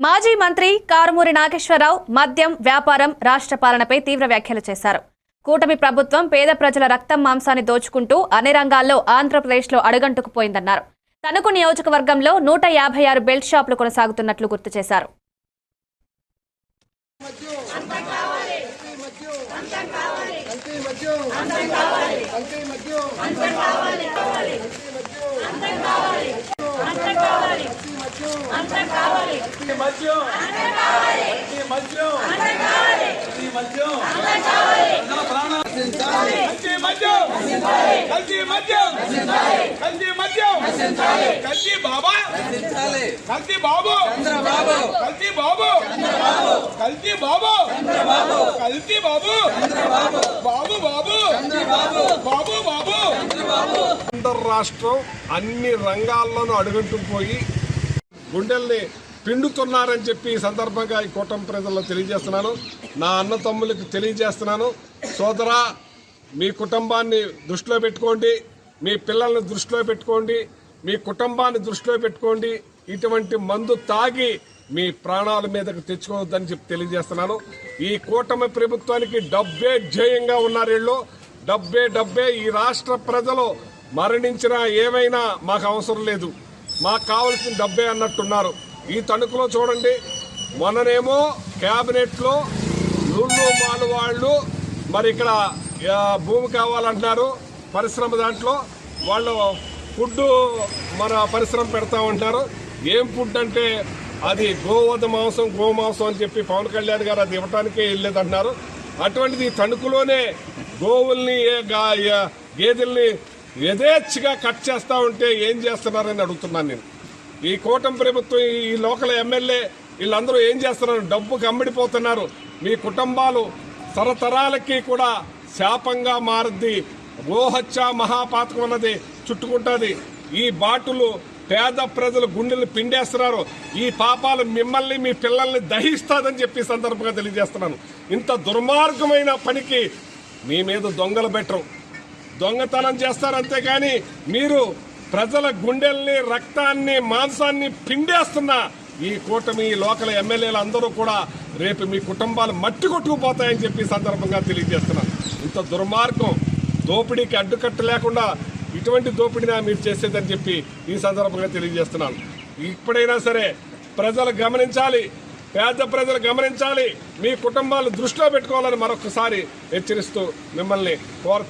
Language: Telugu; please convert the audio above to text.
మాజీ మంత్రి కారుమూరి నాగేశ్వరరావు మద్యం వ్యాపారం రాష్ట్ర పాలనపై తీవ్ర వ్యాఖ్యలు చేశారు. కూటమి ప్రభుత్వం పేద ప్రజల రక్తం మాంసాన్ని దోచుకుంటూ అన్ని రంగాల్లో ఆంధ్రప్రదేశ్లో అడుగంటుకుపోయిందన్నారు తణుకు నియోజకవర్గంలో నూట యాభై ఆరు బెల్ట్ షాపులు కొనసాగుతున్నట్లు గుర్తు చేశారు. అంతం కావాలి కల్తీ మద్యం. మద్యం. మద్యం. మద్యం ప్రజల ప్రాణాలు. కల్తీ మద్యం. కల్తీ మద్యం. కల్తీ మద్యం. కల్తీ బాబా. కల్తీ బాబు. కల్తీ బాబు. కల్తీ బాబు. కల్తీ బాబు. బాబు బాబు. బాబు బాబు. ఆంధ్ర రాష్ట్రం అన్ని రంగాల్లోనూ అడుగుంటూ పోయి గుండెల్ని పిండుతున్నారని చెప్పి ఈ సందర్భంగా ఈ కూటమి ప్రజల్లో తెలియజేస్తున్నాను. నా అన్న తమ్ములకు తెలియజేస్తున్నాను. సోదరా మీ కుటుంబాన్ని దృష్టిలో పెట్టుకోండి. మీ పిల్లల్ని దృష్టిలో పెట్టుకోండి. మీ కుటుంబాన్ని దృష్టిలో పెట్టుకోండి. ఇటువంటి మందు తాగి మీ ప్రాణాల మీదకు తెచ్చుకోవద్దని చెప్పి తెలియజేస్తున్నాను. ఈ కూటమి ప్రభుత్వానికి డబ్బే ధ్యేయంగా ఉన్నారు వీళ్ళు. డబ్బే డబ్బే ఈ రాష్ట్ర ప్రజలు మరణించినా ఏమైనా మాకు అవసరం లేదు. మాకు కావలసిన డబ్బే అన్నట్టున్నారు. ఈ తణుకులో చూడండి. మొన్ననేమో క్యాబినెట్లో లుళ్ళు మాలు వాళ్ళు మరి ఇక్కడ భూమి కావాలంటున్నారు పరిశ్రమ దాంట్లో. వాళ్ళు ఫుడ్ మన పరిశ్రమ పెడతామంటున్నారు. ఏం ఫుడ్ అంటే అది గోవధ మాంసం గోమాంసం అని చెప్పి పవన్ కళ్యాణ్ గారు అది ఇవ్వటానికే వెళ్ళేదంటున్నారు. అటువంటిది తణుకులోనే గోవుల్ని గేదెల్ని యథేచ్ఛగా కట్ చేస్తూ ఉంటే ఏం చేస్తున్నారని అడుగుతున్నాను నేను. ఈ కూటమి ప్రభుత్వం ఈ లోకల్ ఎమ్మెల్యే వీళ్ళందరూ ఏం చేస్తున్నారు? డబ్బుకి అమ్మిడిపోతున్నారు మీ కుటుంబాలు తరతరాలకి కూడా శాపంగా మారుద్ది. గోహత్య మహాపాతకం అన్నది చుట్టుకుంటుంది. ఈ బాటులు పేద ప్రజలు గుండెలు పిండేస్తున్నారు. ఈ పాపాలు మిమ్మల్ని మీ పిల్లల్ని దహిస్తాదని చెప్పి సందర్భంగా తెలియజేస్తున్నాను. ఇంత దుర్మార్గమైన పనికి మీ మీద దొంగలు పెట్టరు. దొంగతనం చేస్తారు కానీ మీరు ప్రజల గుండెల్ని రక్తాన్ని మాంసాన్ని పిండేస్తున్న ఈ కూటమి లోకల్ ఎమ్మెల్యేలు అందరూ కూడా రేపు మీ కుటుంబాలు మట్టి కొట్టుకుపోతాయని చెప్పి సందర్భంగా తెలియజేస్తున్నాను. ఇంత దుర్మార్గం దోపిడీకి అడ్డుకట్ట లేకుండా ఇటువంటి దోపిడీనా మీరు చేసేదని చెప్పి ఈ సందర్భంగా తెలియజేస్తున్నాను. ఇప్పుడైనా సరే ప్రజలు గమనించాలి పేద ప్రజలు గమనించాలి మీ కుటుంబాలు దృష్టిలో పెట్టుకోవాలని మరొకసారి హెచ్చరిస్తూ మిమ్మల్ని కోరుతా